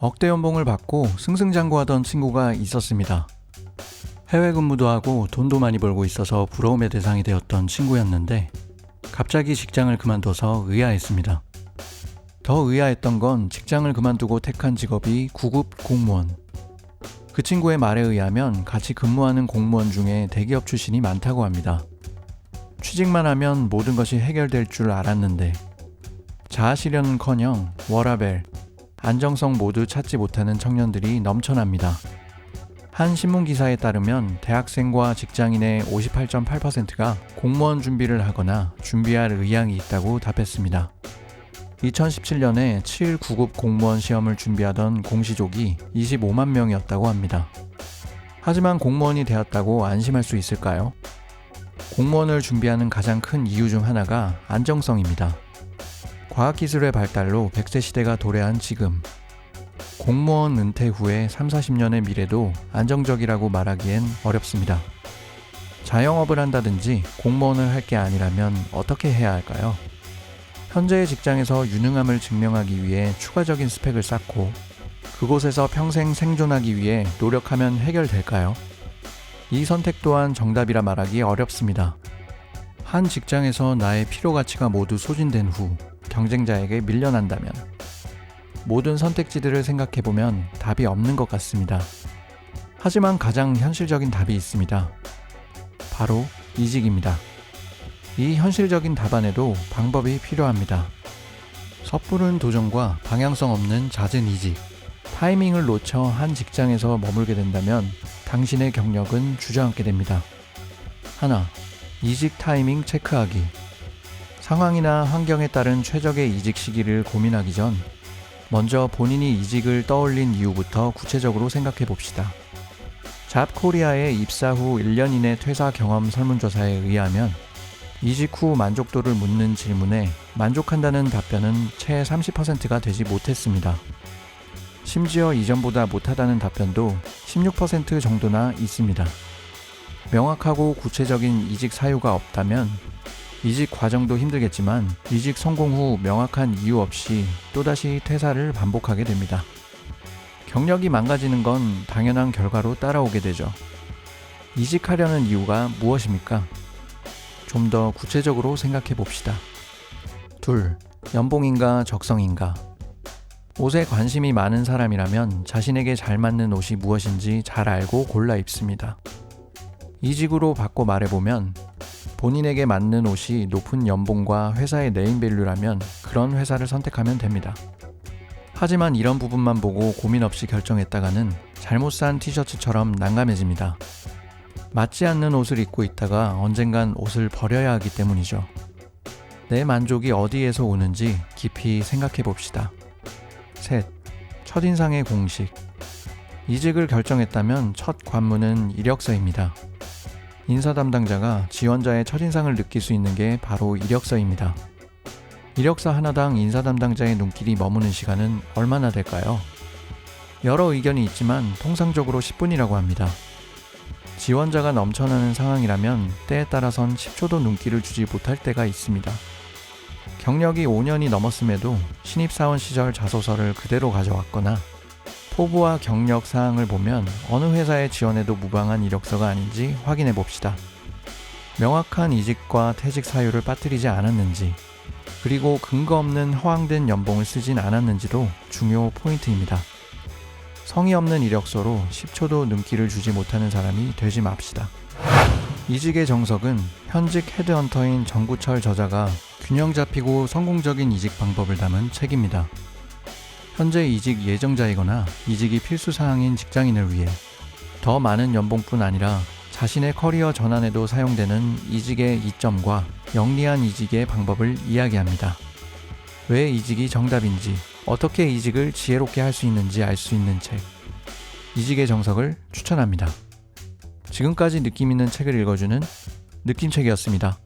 억대 연봉을 받고 승승장구하던 친구가 있었습니다. 해외 근무도 하고 돈도 많이 벌고 있어서 부러움의 대상이 되었던 친구였는데 갑자기 직장을 그만둬서 의아했습니다. 더 의아했던 건 직장을 그만두고 택한 직업이 구급 공무원. 그 친구의 말에 의하면 같이 근무하는 공무원 중에 대기업 출신이 많다고 합니다. 취직만 하면 모든 것이 해결될 줄 알았는데 자아실현커녕 워라벨, 안정성 모두 찾지 못하는 청년들이 넘쳐납니다. 한 신문 기사에 따르면 대학생과 직장인의 58.8%가 공무원 준비를 하거나 준비할 의향이 있다고 답했습니다. 2017년에 7 9급 공무원 시험을 준비하던 공시족이 25만 명이었다고 합니다. 하지만 공무원이 되었다고 안심할 수 있을까요? 공무원을 준비하는 가장 큰 이유 중 하나가 안정성입니다. 과학기술의 발달로 100세 시대가 도래한 지금, 공무원 은퇴 후에 3, 40년의 미래도 안정적이라고 말하기엔 어렵습니다. 자영업을 한다든지 공무원을 할 게 아니라면 어떻게 해야 할까요? 현재의 직장에서 유능함을 증명하기 위해 추가적인 스펙을 쌓고 그곳에서 평생 생존하기 위해 노력하면 해결될까요? 이 선택 또한 정답이라 말하기 어렵습니다. 한 직장에서 나의 필요 가치가 모두 소진된 후 경쟁자에게 밀려난다면 모든 선택지들을 생각해보면 답이 없는 것 같습니다. 하지만 가장 현실적인 답이 있습니다. 바로 이직입니다. 이 현실적인 답안에도 방법이 필요합니다. 섣부른 도전과 방향성 없는 잦은 이직, 타이밍을 놓쳐 한 직장에서 머물게 된다면 당신의 경력은 주저앉게 됩니다. 하나, 이직 타이밍 체크하기. 상황이나 환경에 따른 최적의 이직 시기를 고민하기 전 먼저 본인이 이직을 떠올린 이유부터 구체적으로 생각해 봅시다. 잡코리아의 입사 후 1년 이내 퇴사 경험 설문조사에 의하면 이직 후 만족도를 묻는 질문에 만족한다는 답변은 채 30%가 되지 못했습니다. 심지어 이전보다 못하다는 답변도 16% 정도나 있습니다. 명확하고 구체적인 이직 사유가 없다면 이직 과정도 힘들겠지만 이직 성공 후 명확한 이유 없이 또다시 퇴사를 반복하게 됩니다. 경력이 망가지는 건 당연한 결과로 따라오게 되죠. 이직하려는 이유가 무엇입니까? 좀 더 구체적으로 생각해 봅시다. 둘, 연봉인가 적성인가? 옷에 관심이 많은 사람이라면 자신에게 잘 맞는 옷이 무엇인지 잘 알고 골라 입습니다. 이직으로 바꿔 말해보면 본인에게 맞는 옷이 높은 연봉과 회사의 네임밸류라면 그런 회사를 선택하면 됩니다. 하지만 이런 부분만 보고 고민 없이 결정했다가는 잘못 산 티셔츠처럼 난감해집니다. 맞지 않는 옷을 입고 있다가 언젠간 옷을 버려야 하기 때문이죠. 내 만족이 어디에서 오는지 깊이 생각해 봅시다. 셋. 첫인상의 공식. 이직을 결정했다면 첫 관문은 이력서입니다. 인사 담당자가 지원자의 첫인상을 느낄 수 있는 게 바로 이력서입니다. 이력서 하나당 인사 담당자의 눈길이 머무는 시간은 얼마나 될까요? 여러 의견이 있지만 통상적으로 10분이라고 합니다. 지원자가 넘쳐나는 상황이라면 때에 따라선 10초도 눈길을 주지 못할 때가 있습니다. 경력이 5년이 넘었음에도 신입사원 시절 자소서를 그대로 가져왔거나 포부와 경력 사항을 보면 어느 회사에 지원해도 무방한 이력서가 아닌지 확인해 봅시다. 명확한 이직과 퇴직 사유를 빠뜨리지 않았는지, 그리고 근거 없는 허황된 연봉을 쓰진 않았는지도 중요 포인트입니다. 성의 없는 이력서로 10초도 눈길을 주지 못하는 사람이 되지 맙시다. 이직의 정석은 현직 헤드헌터인 정구철 저자가 균형 잡히고 성공적인 이직 방법을 담은 책입니다. 현재 이직 예정자이거나 이직이 필수 사항인 직장인을 위해 더 많은 연봉뿐 아니라 자신의 커리어 전환에도 사용되는 이직의 이점과 영리한 이직의 방법을 이야기합니다. 왜 이직이 정답인지, 어떻게 이직을 지혜롭게 할 수 있는지 알 수 있는 책. 이직의 정석을 추천합니다. 지금까지 느낌 있는 책을 읽어주는 느낌책이었습니다.